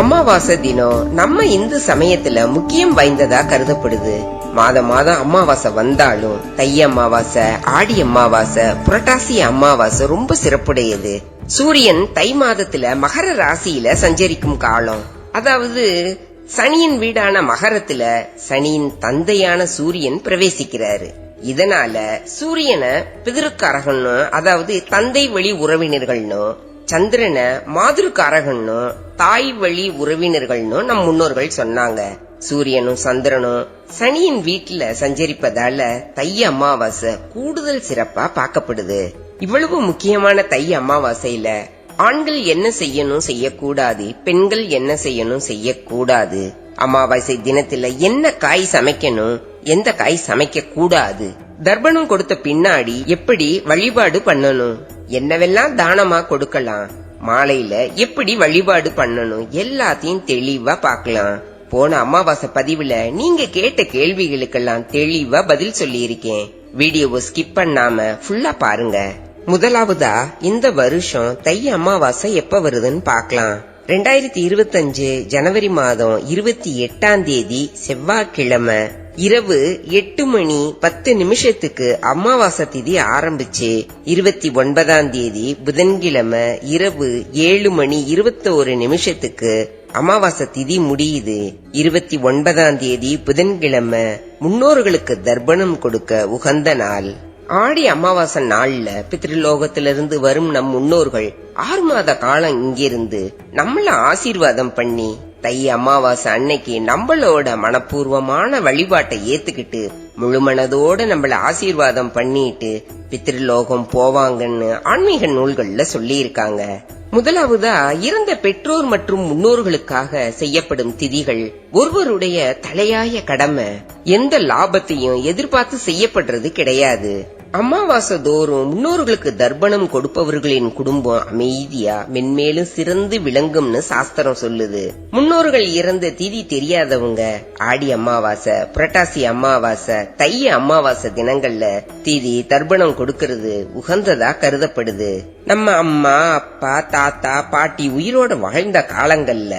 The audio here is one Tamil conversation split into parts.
அமாவாசை தினம் நம்ம இந்து சமயத்துல முக்கியம் வாய்ந்ததா கருதப்படுது. மாதம் மாதம் அமாவாசை வந்தாலும் தை அமாவாசை ஆடி அமாவாசை புரட்டாசி அமாவாசை ரொம்ப சிறப்புடையது. சூரியன் தை மாதத்துல மகர ராசியில சஞ்சரிக்கும் காலம். அதாவது சனியின் வீடான மகரத்துல சனியின் தந்தையான சூரியன் பிரவேசிக்கிறாரு. இதனால சூரியனை பிதிருக்காரகன்னு அதாவது தந்தை வழி உறவினர்கள்னு சந்திரனை மாதிரிக்காரகன்னு தாய் வழி உறவினர்கள்னு நம் முன்னோர்கள் சொன்னாங்க. சூரியனும் சந்திரனும் சனியின் வீட்டுல சஞ்சரிப்பதால தை அமாவாசை கூடுதல் சிறப்பா பார்க்கப்படுது. இவ்வளவு முக்கியமான தை அமாவாசையில ஆண்கள் என்ன செய்யணும் செய்யக்கூடாது பெண்கள் என்ன செய்யணும் செய்யக்கூடாது அமாவாசை தினத்துல என்ன காய் சமைக்கணும் எந்த காய் சமைக்க கூடாது தர்ப்பணம் கொடுத்த பின்னாடி எப்படி வழிபாடு பண்ணணும். என்னவெல்லாம் தானமா கொடுக்கலாம்? மாலையில எப்படி வழிபாடு பண்ணணும்? எல்லாத்தையும் தெளிவா பார்க்கலாம். போன அமாவாசை பதிவுல நீங்க கேட்ட கேள்விகளுக்கெல்லாம் தெளிவா பதில் சொல்லியிருக்கேன். வீடியோவை ஸ்கிப் பண்ணாம ஃபுல்லா பாருங்க. முதலாவதா இந்த வருஷம் தை அமாவாசை எப்ப வருதுன்னு பார்க்கலாம். ரெண்டாயிரத்தி இருபத்தஞ்சு ஜனவரி மாதம் இருபத்தி எட்டாம் தேதி செவ்வாய்க்கிழமை இரவு எட்டு மணி பத்து நிமிஷத்துக்கு அமாவாசை திதி ஆரம்பிச்சு இருபத்தி ஒன்பதாம் தேதி புதன்கிழமை இரவு ஏழு மணி இருபத்தோரு நிமிஷத்துக்கு அமாவாசை திதி முடியுது. இருபத்தி ஒன்பதாம் தேதி புதன்கிழமை முன்னோர்களுக்கு தர்ப்பணம் கொடுக்க உகந்த நாள். ஆடி அமாவாசை நாள்ல பித்ருலோகத்திலிருந்து வரும் நம் முன்னோர்கள் ஆறு மாத காலம் இங்கிருந்து நம்மள ஆசீர்வாதம் பண்ணி தை அமாவாசை அன்னைக்கு நம்மளோட மனப்பூர்வமான வழிபாட்டை ஏத்துக்கிட்டு முழுமனதோட நம்மள ஆசீர்வாதம் பண்ணிட்டு பித்ருலோகம் போவாங்கன்னு ஆன்மீக நூல்கள்ல சொல்லி இருக்காங்க முதலாவதா இறந்த பெற்றோர் மற்றும் முன்னோர்களுக்காக செய்யப்படும் திதிகள் ஒருவருடைய தலையாய கடமை. எந்த லாபத்தையும் எதிர்பார்த்து செய்யப்படுறது கிடையாது. அமாவாசை தோறும் முன்னோர்களுக்கு தர்ப்பணம் கொடுப்பவர்களின் குடும்பம் அமைதியா மென்மேலும் சிறந்து விளங்கும்னு சாஸ்திரம் சொல்லுது. முன்னோர்கள் இறந்த திதி தெரியாதவங்க ஆடி அமாவாசை புரட்டாசி அமாவாசை தை அமாவாசை தினங்கள்ல திதி தர்ப்பணம் கொடுக்கறது உகந்ததா கருதப்படுது. நம்ம அம்மா அப்பா தாத்தா பாட்டி உயிரோட வாழ்ந்த காலங்கள்ல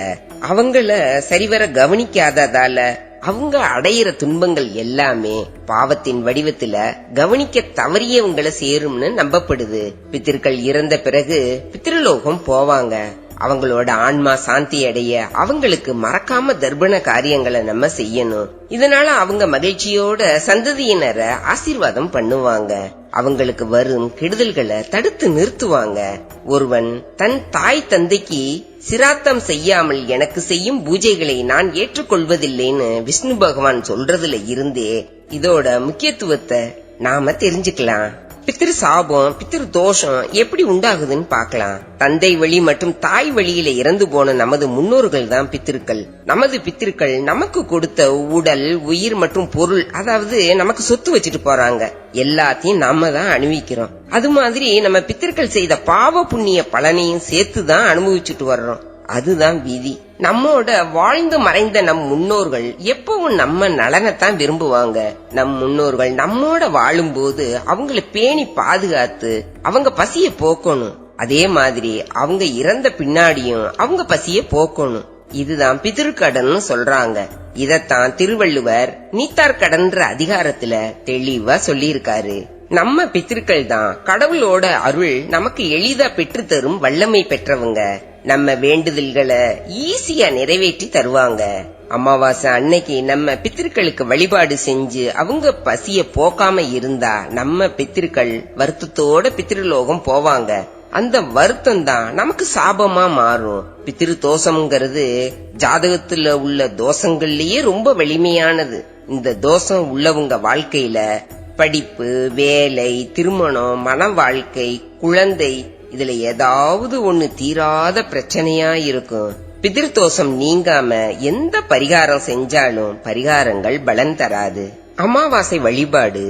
அவங்கள சரிவர கவனிக்காததால அவங்க அடையிற துன்பங்கள் எல்லாமே பாவத்தின் வடிவத்துல கவனிக்க தவறியவங்களை சேரும்னு நம்பப்படுது. பித்திருக்கள் இறந்த பிறகு பித்திருலோகம் போவாங்க. அவங்களோட ஆன்மா சாந்தி அடைய அவங்களுக்கு மறக்காம தர்ப்பண காரியங்களை நம்ம செய்யணும். இதனால அவங்க மகிழ்ச்சியோட சந்ததியினரை ஆசீர்வாதம் பண்ணுவாங்க. அவங்களுக்கு வரும் கெடுதல்களை தடுத்து நிறுத்துவாங்க. ஒருவன் தன் தாய் தந்தைக்கு சிராத்தம் செய்யாமல் எனக்கு செய்யும் பூஜைகளை நான் ஏற்றுக்கொள்வதில்லைன்னு விஷ்ணு பகவான் சொல்றதுல இருந்தே இதோட முக்கியத்துவத்தை நாம தெரிஞ்சுக்கலாம். பித்திரு சாபம் பித்திரு தோஷம் எப்படி உண்டாகுதுன்னு பார்க்கலாம். தந்தை வழி மற்றும் தாய் வழியில இறந்து போன நமது முன்னோர்கள் தான் பித்திருக்கள். நமது பித்திருக்கள் நமக்கு கொடுத்த உடல் உயிர் மற்றும் பொருள் அதாவது நமக்கு சொத்து வச்சுட்டு போறாங்க. எல்லாத்தையும் நாம தான் அனுபவிக்கிறோம் அது மாதிரி நம்ம பித்திருக்கள் செய்த பாவ புண்ணிய பலனையும் சேர்த்து தான் அனுபவிச்சுட்டு வர்றோம். அதுதான் விதி. நம்மோட வாழ்ந்து மறைந்த நம் முன்னோர்கள் எப்பவும் நம்ம நலனைத்தான் விரும்புவாங்க. நம் முன்னோர்கள் நம்மோட வாழும்போது அவங்கள பேணி பாதுகாத்து அவங்க பசிய போக்கணும். அதே மாதிரி அவங்க இறந்த பின்னாடியும் அவங்க பசிய போக்கணும். இதுதான் பிதிருக்கடன் சொல்றாங்க. இதத்தான் திருவள்ளுவர் நீத்தார்கடன்ற அதிகாரத்துல தெளிவா சொல்லியிருக்காரு. நம்ம பித்திருக்கள் தான் கடவுளோட அருள் நமக்கு எளிதா பெற்று தரும் வல்லமை பெற்றவங்க. நம்ம வேண்டுதல்களை ஈஸியா நிறைவேற்றி தருவாங்க. அமாவாசை அன்னைக்கு நம்ம பித்திருக்களுக்கு வழிபாடு செஞ்சு அவங்க பசிய போக்காம இருந்தா நம்ம பித்திருக்கள் வருத்தத்தோட பித்திருலோகம் போவாங்க. அந்த வருத்தம் தான் நமக்கு சாபமா மாறும். பித்திரு தோஷம்ங்கிறது ஜாதகத்துல உள்ள தோஷங்கள்லயே ரொம்ப வலிமையானது. இந்த தோஷம் உள்ளவங்க வாழ்க்கையில படிப்பு வேலை திருமணம் மன வாழ்க்கை குழந்தை இதுல ஏதாவது ஒண்ணு தீராத பிரச்சனையா இருக்கும். பிதிர்தோஷம் நீங்காம எந்த பரிகாரம் செஞ்சாலும் பரிகாரங்கள் பலன் தராது. அமாவாசை வழிபாடு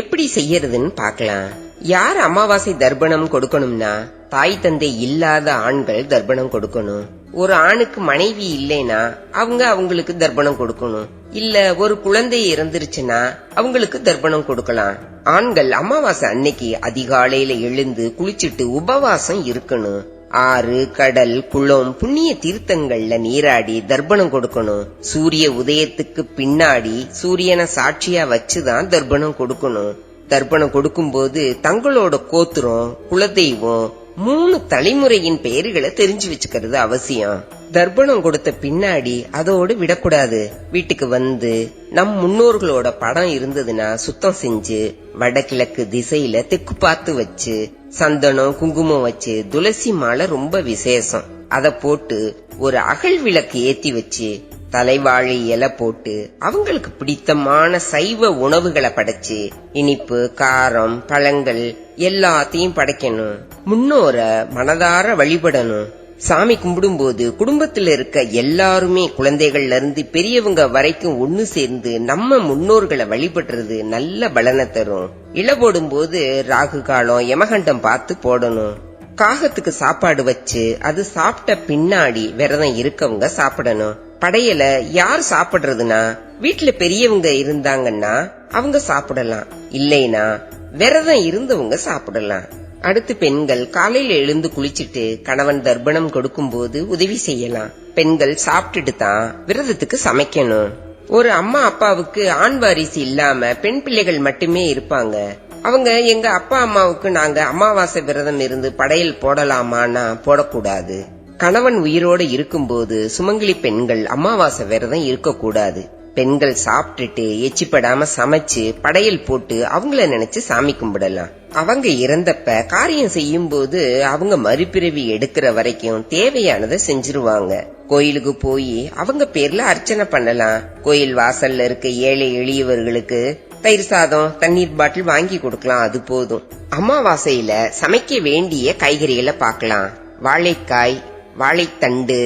எப்படி செய்யறதுன்னு பாக்கலாம் யார் அமாவாசை தர்ப்பணம் கொடுக்கணும்னா தாய் தந்தை இல்லாத ஆண்கள் தர்ப்பணம் கொடுக்கணும். ஒரு ஆணுக்கு மனைவி இல்லைனா அவங்க அவங்களுக்கு தர்ப்பணம் கொடுக்கணும். இல்ல ஒரு குழந்தை இறந்துருச்சுன்னா அவங்களுக்கு தர்ப்பணம் கொடுக்கலாம். ஆண்கள் அமாவாசை அன்னைக்கு அதிகாலையில எழுந்து குளிச்சிட்டு உபவாசம் இருக்கணும். ஆறு கடல் குளம் புண்ணிய தீர்த்தங்கள்ல நீராடி தர்ப்பணம் கொடுக்கணும். சூரிய உதயத்துக்கு பின்னாடி சூரியனை சாட்சியா வச்சுதான் தர்ப்பணம் கொடுக்கணும். தர்ப்பணம் கொடுக்கும்போது தங்களோட கோத்திரம் குலதெய்வம் மூணு தலைமுறையின் பெயர்களை தெரிஞ்சு வச்சுக்கிறது அவசியம். தர்ப்பணம் கொடுத்த பின்னாடி அதோடு விடக்கூடாது. வீட்டுக்கு வந்து நம் முன்னோர்களோட படம் இருந்ததுன்னா சுத்தம் செஞ்சு வடகிழக்கு திசையில தெக்கு பார்த்து வச்சு சந்தனம் குங்குமம் வச்சு துளசி மாலை ரொம்ப விசேஷம். அத போட்டு ஒரு அகல் விளக்கு ஏத்தி வச்சு தலைவாழை இலை போட்டு அவங்களுக்கு பிடித்தமான சைவ உணவுகளை படைச்சு இனிப்பு காரம் பழங்கள் எல்லாத்தையும் படைக்கணும். முன்னோர மனதார வழிபடணும். சாமி கும்பிடும்போது குடும்பத்துல இருக்க எல்லாருமே குழந்தைகள்ல இருந்து பெரியவங்க வரைக்கும் ஒண்ணு சேர்ந்து நம்ம முன்னோர்களை வழிபடுறது நல்ல பலனை தரும். இல போடும்போது ராகு காலம் யமகண்டம் பார்த்து போடணும். காகத்துக்கு சாப்பாடு வச்சு அது சாப்பிட்ட பின்னாடி விரதம் இருக்கவங்க சாப்பிடணும். படையல யார் சாப்பிடுறதுனா வீட்டுல பெரியவங்க இருந்தாங்கன்னா அவங்க சாப்பிடலாம். இல்லைனா விரதம் இருந்தவங்க சாப்பிடலாம். அடுத்து பெண்கள் காலையில எழுந்து குளிச்சிட்டு கணவன் தர்ப்பணம் கொடுக்கும்போது உதவி செய்யலாம். பெண்கள் சாப்பிட்டுட்டு தான் விரதத்துக்கு சமைக்கணும். ஒரு அம்மா அப்பாவுக்கு ஆண் வாரிசு இல்லாம பெண் பிள்ளைகள் மட்டுமே இருப்பாங்க. அவங்க எங்க அப்பா அம்மாவுக்கு நாங்க அமாவாசை விரதம் இருந்து படையல் போடலாமான்னா போடக்கூடாது. கணவன் உயிரோடு இருக்கும்போது சுமங்கலி பெண்கள் அமாவாசை விரதம் இருக்கக்கூடாது. பெண்கள் சாப்பிட்டுட்டு எச்சிப்படாம சமைச்சு படையல் போட்டு அவங்கள நினைச்சு சாமி கும்பிடலாம். அவங்க இறந்தப்ப காரியம் செய்யும் போது அவங்க மறுபிறவி எடுக்கிற வரைக்கும் தேவையானதை செஞ்சிருவாங்க. கோயிலுக்கு போய் அவங்க பேர்ல அர்ச்சனை பண்ணலாம். கோயில் வாசல்ல இருக்க ஏழை எளியவர்களுக்கு தயிர் சாதம் தண்ணீர் பாட்டில் வாங்கி கொடுக்கலாம் அது போதும். அமாவாசையில சமைக்க வேண்டிய காய்கறிகளை பார்க்கலாம். வாழைக்காய் வாழைத்தண்டு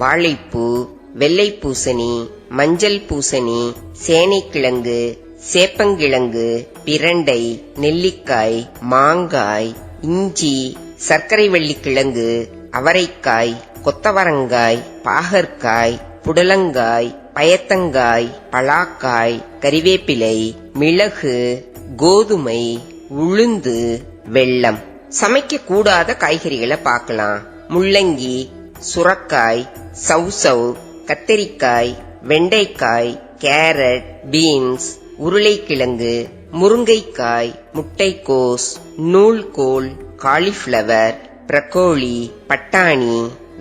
வாழைப்பூ வெள்ளை பூசணி மஞ்சள் பூசணி சேனைக்கிழங்கு சேப்பங்கிழங்கு பிரண்டை நெல்லிக்காய் மாங்காய் இஞ்சி சர்க்கரை வள்ளிக்கிழங்கு அவரைக்காய் கொத்தவரங்காய் பாகற்காய் புடலங்காய் பயத்தங்காய் பலாக்காய் கறிவேப்பிலை மிளகு கோதுமை உளுந்து வெல்லம். சமைக்க கூடாத காய்கறிகளை பார்க்கலாம். முள்ளங்கி சுரக்காய் சவுசவ் கத்தரிக்காய் வெண்டைக்காய் கேரட் பீன்ஸ் உருளைக்கிழங்கு முருங்கைக்காய் முட்டைக்கோஸ் நூல்கோல் காலிஃப்ளவர் பிரக்கோலி பட்டாணி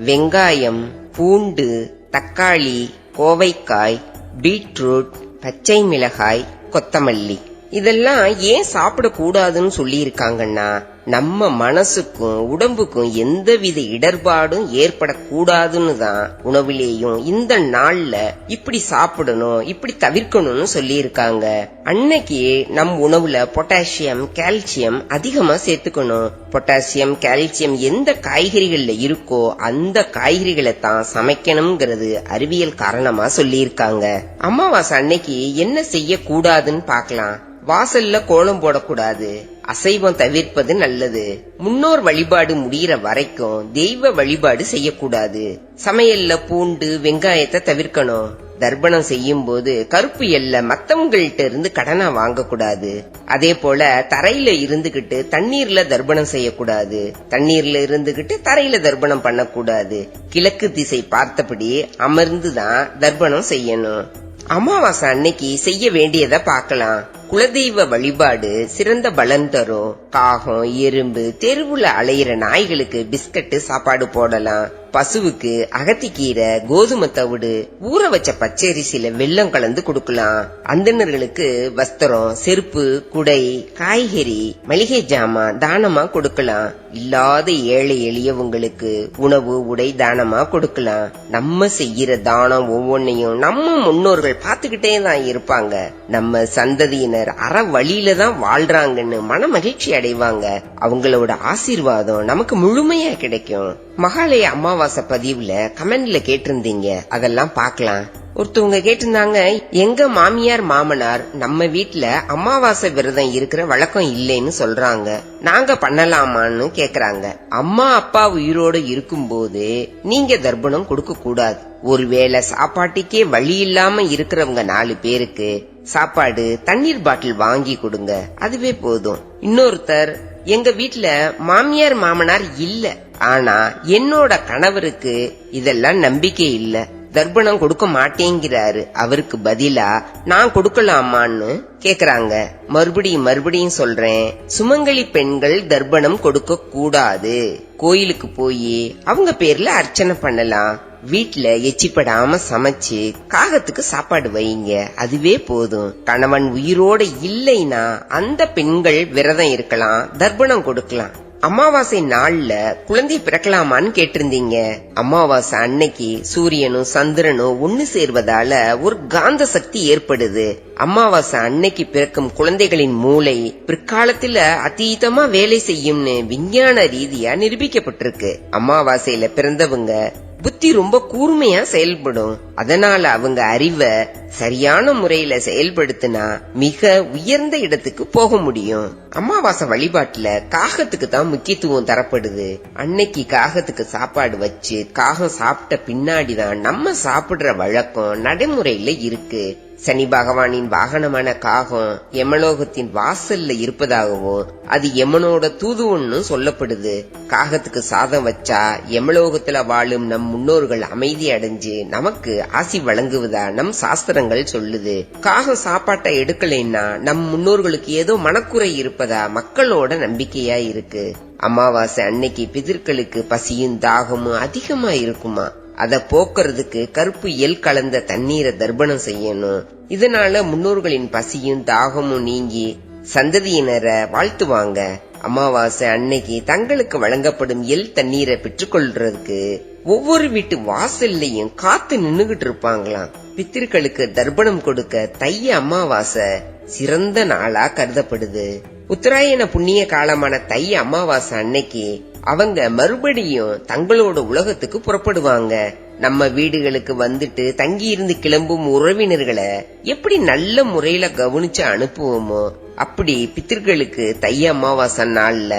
வெங்காயம் பூண்டு தக்காளி கோவைக்காய் பீட்ரூட் பச்சை மிளகாய் கொத்தமல்லி. இதெல்லாம் ஏன் சாப்பிடக்கூடாதுன்னு சொல்லியிருக்காங்கன்னா நம்ம மனசுக்கும் உடம்புக்கும் எந்தவித இடர்பாடும் ஏற்படக்கூடாதுன்னு தான் உணவுலேயும் இந்த நாள்ல இப்படி சாப்பிடணும் இப்படி தவிர்க்கணும்னு சொல்லியிருக்காங்க. அன்னைக்கு நம் உணவுல பொட்டாசியம் கால்சியம் அதிகமா சேர்த்துக்கணும். பொட்டாசியம் கால்சியம் எந்த காய்கறிகள்ல இருக்கோ அந்த காய்கறிகளை தான் சமைக்கணுங்கிறது அறிவியல் காரணமா சொல்லியிருக்காங்க. அமாவாசை அன்னைக்கு என்ன செய்யக்கூடாதுன்னு பார்க்கலாம். வாசல்ல கோலம் போடக்கூடாது. அசைவம் தவிர்ப்பது நல்லது. முன்னோர் வழிபாடு முடிகிற வரைக்கும் தெய்வ வழிபாடு செய்யக்கூடாது. சமையல்ல பூண்டு வெங்காயத்தை தவிர்க்கணும். தர்ப்பணம் செய்யும் போது கருப்பு எல்ல மத்தவங்கள்ட்ட இருந்து கடனா வாங்கக்கூடாது. அதே போல தரையில இருந்துகிட்டு தண்ணீர்ல தர்ப்பணம் செய்யக்கூடாது. தண்ணீர்ல இருந்துகிட்டு தரையில தர்ப்பணம் பண்ணக்கூடாது. கிழக்கு திசை பார்த்தபடி அமர்ந்துதான் தர்ப்பணம் செய்யணும். அமாவாசை அன்னைக்கு செய்ய வேண்டியதை பார்க்கலாம். குலதெய்வ வழிபாடு சிறந்த பலன் தரும். காகம் எறும்பு தெருவுல அலையிற நாய்களுக்கு பிஸ்கட்டு சாப்பாடு போடலாம். பசுவுக்கு அகத்திக்கீரை கோதுமை தவிடு ஊற வச்ச பச்சரிசியில வெள்ளம் கலந்து கொடுக்கலாம். அந்தணர்களுக்கு வஸ்திரம் செருப்பு குடை காய்கறி மளிகை ஜாமான் தானமா கொடுக்கலாம். இல்லாத ஏழை எளியவங்களுக்கு உணவு உடை தானமா கொடுக்கலாம். நம்ம செய்யற தானம் ஒவ்வொன்னையும் நம்ம முன்னோர்கள் பார்த்துக்கிட்டே தான் இருப்பாங்க. நம்ம சந்ததியினர் அற வழியில தான் வாழ்றாங்கன்னு மன மகிழ்ச்சி அடைவாங்க. அவங்களோட ஆசீர்வாதம் நமக்கு முழுமையா கிடைக்கும். மகாலய அமாவாசை பதிவுல கமெண்ட்ல கேட்டிருந்தீங்க. அதெல்லாம் பார்க்கலாம். ஒருத்தவங்க கேட்டிருந்தாங்க எங்க மாமியார் மாமனார் நம்ம வீட்ல அமாவாசை விரதம் இருக்கிற வழக்கம் இல்லைன்னு சொல்றாங்க. நாங்க பண்ணலாமான்னு கேக்குறாங்க. அம்மா அப்பா உயிரோடு இருக்கும்போது நீங்க தர்ப்பணம் கொடுக்க கூடாது. ஒருவேளை சாப்பாட்டுக்கே வழி இல்லாம இருக்கிறவங்க நாலு பேருக்கு சாப்பாடு தண்ணீர் பாட்டில் வாங்கி கொடுங்க. அதுவே போதும். இன்னொருத்தர் எங்க வீட்ல மாமியார் மாமனார் இல்ல. ஆனா என்னோட கணவருக்கு இதெல்லாம் நம்பிக்கை இல்ல. தர்ப்பணம் கொடுக்க மாட்டேங்கிறாரு. அவருக்கு பதிலா நான் கொடுக்கலாமான்னு? கேக்குறாங்க. மறுபடியும் மறுபடியும் சொல்றேன். சுமங்கலி பெண்கள் தர்ப்பணம் கொடுக்க கூடாது. கோயிலுக்கு போய் அவங்க பேர்ல அர்ச்சனை பண்ணலாம். வீட்ல எச்சிப்படாம சமைச்சு காகத்துக்கு சாப்பாடு வைங்க. அதுவே போதும். கணவன் உயிரோட இல்லைனா அந்த பெண்கள் விரதம் இருக்கலாம் தர்ப்பணம் கொடுக்கலாம். அமாவாசை நாள்ல குழந்தை பிறக்கலாமான்னு கேட்டிருந்தீங்க. அமாவாசை அன்னைக்கு சூரியனும் சந்திரனும் ஒன்னு சேர்வதால ஒரு காந்த சக்தி ஏற்படுது. அமாவாசை அன்னைக்கு பிறக்கும் குழந்தைகளின் மூளை பிற்காலத்துல அதீதமா வேலை செய்யும்னு விஞ்ஞான ரீதியா நிரூபிக்கப்பட்டிருக்கு. அமாவாசையில பிறந்தவங்க புத்தி ரொம்ப கூர்மையா செயல்படும். அதனால அவங்க அறிவை சரியான முறையில செயல்படுத்தினா மிக உயர்ந்த இடத்துக்கு போக முடியும். அமாவாசை வழிபாட்டுல காகத்துக்கு தான் முக்கியத்துவம் தரப்படுது. அன்னைக்கு காகத்துக்கு சாப்பாடு வச்சு காகம் சாப்பிட்ட பின்னாடிதான் நம்ம சாப்பிடுற வழக்கம் நடைமுறையில இருக்கு. சனி பகவானின் வாகனமான காகம் யமலோகத்தின் வாசல்ல இருப்பதாகவும் அது யமனோட தூதுவன்னு சொல்லப்படுது. காகத்துக்கு சாதம் வச்சா யமலோகத்துல வாழும் நம் முன்னோர்கள் அமைதி அடைஞ்சு நமக்கு ஆசி வழங்குவதா நம் சாஸ்திரங்கள் சொல்லுது. காகம் சாப்பாட்டை எடுக்கலைன்னா நம் முன்னோர்களுக்கு ஏதோ மனக்குறை இருப்பதா மக்களோட நம்பிக்கையா இருக்கு. அமாவாசை அன்னைக்கு பிதிர்களுக்கு பசியும் தாகமும் அதிகமா இருக்குமா? அதை போக்குறதுக்கு கருப்பு எல் கலந்த தண்ணீரை தர்ப்பணம் செய்யணும். இதனால முன்னோர்களின் பசியும் தாகமும் நீங்கி சந்ததியினரை வாழ்த்துவாங்க. அமாவாசை அன்னைக்கு தங்களுக்கு வழங்கப்படும் எல் தண்ணீரை பெற்றுக்கொள்றதுக்கு ஒவ்வொரு வீட்டு வாசல்லையும் காத்து நின்னுகிட்டு இருப்பாங்களாம். பித்திருக்களுக்கு தர்ப்பணம் கொடுக்க தைய அமாவாசை சிறந்த நாளா கருதப்படுது. உத்தராயண புண்ணிய காலமான தை அமாவாசை அன்னைக்கு அவங்க மறுபடியும் தங்களோட உலகத்துக்கு புறப்படுவாங்க. நம்ம வீடுகளுக்கு வந்துட்டு தங்கி இருந்து கிளம்பும் உறவினர்களை எப்படி நல்ல முறையில கவனிச்சு அனுப்புவோமோ அப்படி பித்திர்களுக்கு தை அமாவாசை நாள்ல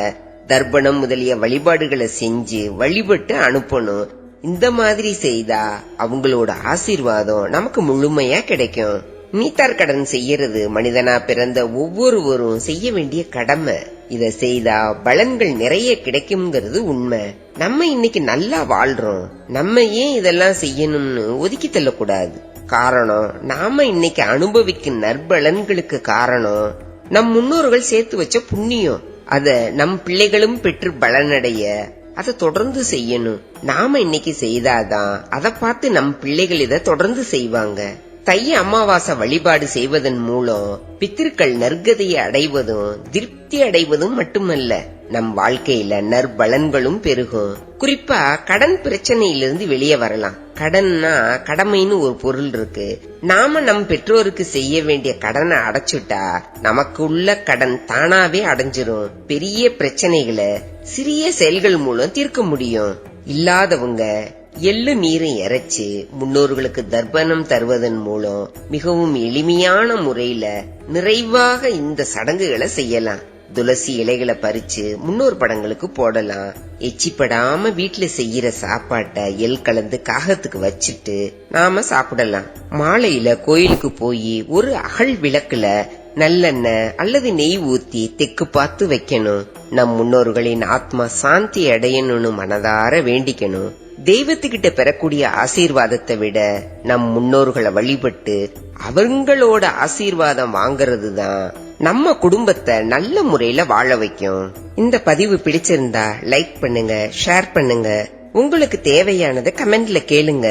தர்ப்பணம் முதலிய வழிபாடுகளை செஞ்சு வழிபட்டு அனுப்பணும். இந்த மாதிரி செய்தா அவங்களோட ஆசீர்வாதம் நமக்கு முழுமையா கிடைக்கும். நீத்தார் கடன் செய்யறது மனிதனா பிறந்த ஒவ்வொருவரும் செய்ய வேண்டிய கடமை. இத செய்தா பலன்கள் நிறைய கிடைக்கும்ங்கிறது உண்மை. நம்ம இன்னைக்கு நல்லா வாழ்றோம். நம்ம ஏன் இதெல்லாம் செய்யணும்னு ஒதுக்கி தள்ளக்கூடாது. காரணம் நாம இன்னைக்கு அனுபவிக்கும் நற்பலன்களுக்கு காரணம் நம் முன்னோர்கள் சேர்த்து வச்ச புண்ணியம். அத நம் பிள்ளைகளும் பெற்று பலனடைய அதை தொடர்ந்து செய்யணும். நாம இன்னைக்கு செய்தாதான் அதை பார்த்து நம் பிள்ளைகள் இதை தொடர்ந்து செய்வாங்க. தை அமாவாசை வழிபாடு செய்வதன் மூலம் பித்திருக்கள் நற்கதையை அடைவதும் திருப்தி அடைவதும் மட்டுமல்ல நம் வாழ்க்கையில நற்பலன்களும் பெருகும். குறிப்பா கடன் பிரச்சனையிலிருந்து வெளியே வரலாம். கடன்னா கடமைன்னு ஒரு பொருள் இருக்கு. நாம நம் பெற்றோருக்கு செய்ய வேண்டிய கடனை அடைச்சுட்டா நமக்கு உள்ள கடன் தானாவே அடைஞ்சிரும். பெரிய பிரச்சனைகளை சிறிய செயல்கள் மூலம் தீர்க்க முடியும். இல்லாதவங்க எள்ளு நீரை இறைச்சு முன்னோர்களுக்கு தர்ப்பணம் தருவதன் மூலம் மிகவும் எளிமையான முறையில நிறைவாக இந்த சடங்குகளை செய்யலாம். துளசி இலைகளை பறிச்சு முன்னோர் படங்களுக்கு போடலாம். எச்சிப்படாம வீட்டுல செய்யற சாப்பாட்டை எல் கலந்து காகத்துக்கு வச்சுட்டு நாம சாப்பிடலாம். மாலையில கோயிலுக்கு போய் ஒரு அகல் விளக்குல நல்லெண்ணெய் அல்லது நெய் ஊத்தி தெக்கு பார்த்து வைக்கணும். நம் முன்னோர்களின் ஆத்மா சாந்தி அடையணும்னு மனதார வேண்டிக்கணும். தெய்வத்துக்கிட்ட பெறக்கூடிய ஆசீர்வாதத்தை விட நம் முன்னோர்களை வழிபட்டு அவங்களோட ஆசீர்வாதம் வாங்கறது தான் நம்ம குடும்பத்தை நல்ல முறையில வாழ வைக்கும். இந்த பதிவு பிடிச்சிருந்தா லைக் பண்ணுங்க ஷேர் பண்ணுங்க. உங்களுக்கு தேவையானதை கமெண்ட்ல கேளுங்க.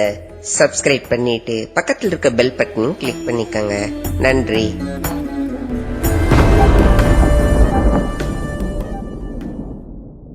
சப்ஸ்கிரைப் பண்ணிட்டு பக்கத்துல இருக்க பெல் பட்டனும் கிளிக் பண்ணிக்கங்க. நன்றி.